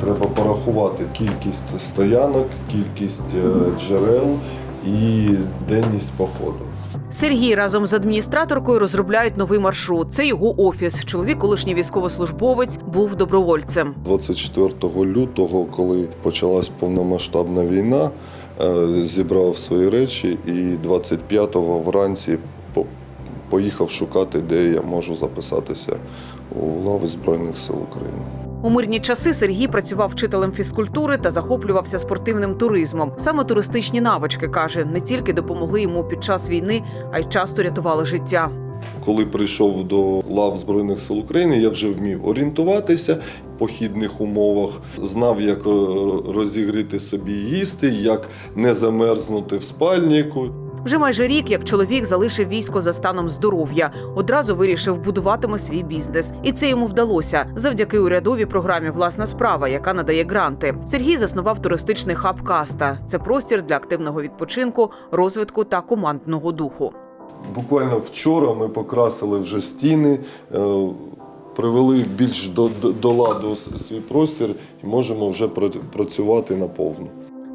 Треба порахувати кількість стоянок, кількість е, джерел і денність походу. Сергій разом з адміністраторкою розробляють новий маршрут. Це його офіс. Чоловік, колишній військовослужбовець, був добровольцем. 24 лютого, коли почалась повномасштабна війна, е, зібрав свої речі і 25-го вранці по- поїхав шукати, де я можу записатися у лави Збройних сил України. У мирні часи Сергій працював вчителем фізкультури та захоплювався спортивним туризмом. Саме туристичні навички каже, не тільки допомогли йому під час війни, а й часто рятували життя. Коли прийшов до лав Збройних сил України, я вже вмів орієнтуватися в похідних умовах, знав, як розігріти собі їсти, як не замерзнути в спальнику. Вже майже рік, як чоловік залишив військо за станом здоров'я, одразу вирішив будуватиме свій бізнес, і це йому вдалося завдяки урядовій програмі Власна справа, яка надає гранти. Сергій заснував туристичний хаб Каста. Це простір для активного відпочинку, розвитку та командного духу. Буквально вчора ми покрасили вже стіни, е, привели більш до, до, до ладу свій простір і можемо вже пра- працювати наповну.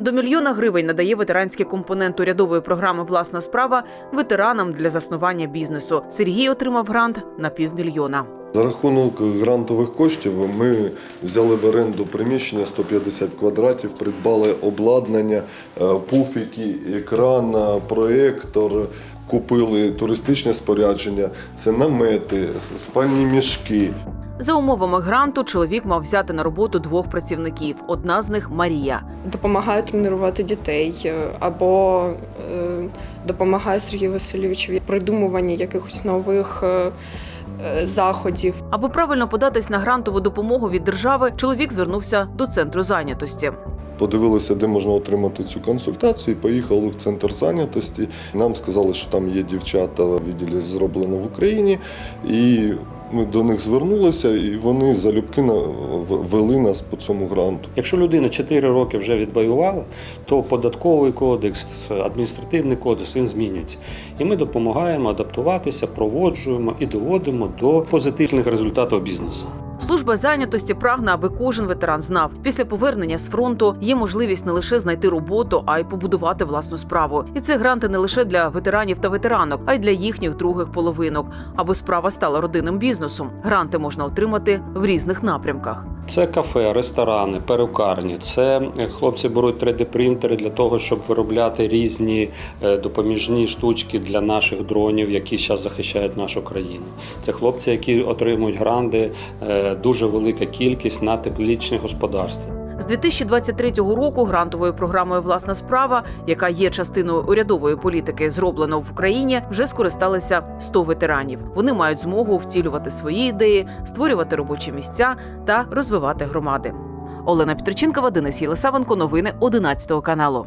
До мільйона гривень надає ветеранський компонент урядової програми Власна справа ветеранам для заснування бізнесу. Сергій отримав грант на півмільйона. За рахунок грантових коштів ми взяли в оренду приміщення 150 квадратів, придбали обладнання, е, пуфіки, екран, е, проєктор, купили туристичне спорядження, це намети, спальні мішки. За умовами гранту чоловік мав взяти на роботу двох працівників. Одна з них Марія. допомагаю тренувати дітей е, або е, допомагаю Сергію Васильовичу в придумуванні якихось нових е, заходів. Аби правильно податись на грантову допомогу від держави, чоловік звернувся до центру зайнятості. Подивилися, де можна отримати цю консультацію. Поїхали в центр зайнятості. Нам сказали, що там є дівчата в відділі зроблено в Україні, і ми до них звернулися, і вони залюбки вели нас по цьому гранту. Якщо людина 4 роки вже відвоювала, то податковий кодекс, адміністративний кодекс він змінюється. І ми допомагаємо адаптуватися, проводжуємо і доводимо до позитивних результатів бізнесу. Служба зайнятості прагне, аби кожен ветеран знав, після повернення з фронту є можливість не лише знайти роботу, а й побудувати власну справу. І це гранти не лише для ветеранів та ветеранок, а й для їхніх других половинок, аби справа стала родинним бізнесом. Гранти можна отримати в різних напрямках. Це кафе, ресторани, перукарні. Це е, хлопці беруть 3D-принтери для того, щоб виробляти різні е, допоміжні штучки для наших дронів, які зараз захищають нашу країну. Це хлопці, які отримують гранди, е, дуже велика кількість на теплічне господарство. З 2023 року грантовою програмою Власна справа, яка є частиною урядової політики, зроблено в Україні, вже скористалися 100 ветеранів. Вони мають змогу втілювати свої ідеї, створювати робочі місця та розвивати громади. Олена Петриченкова, Денис Єлисавенко. Новини 11 каналу.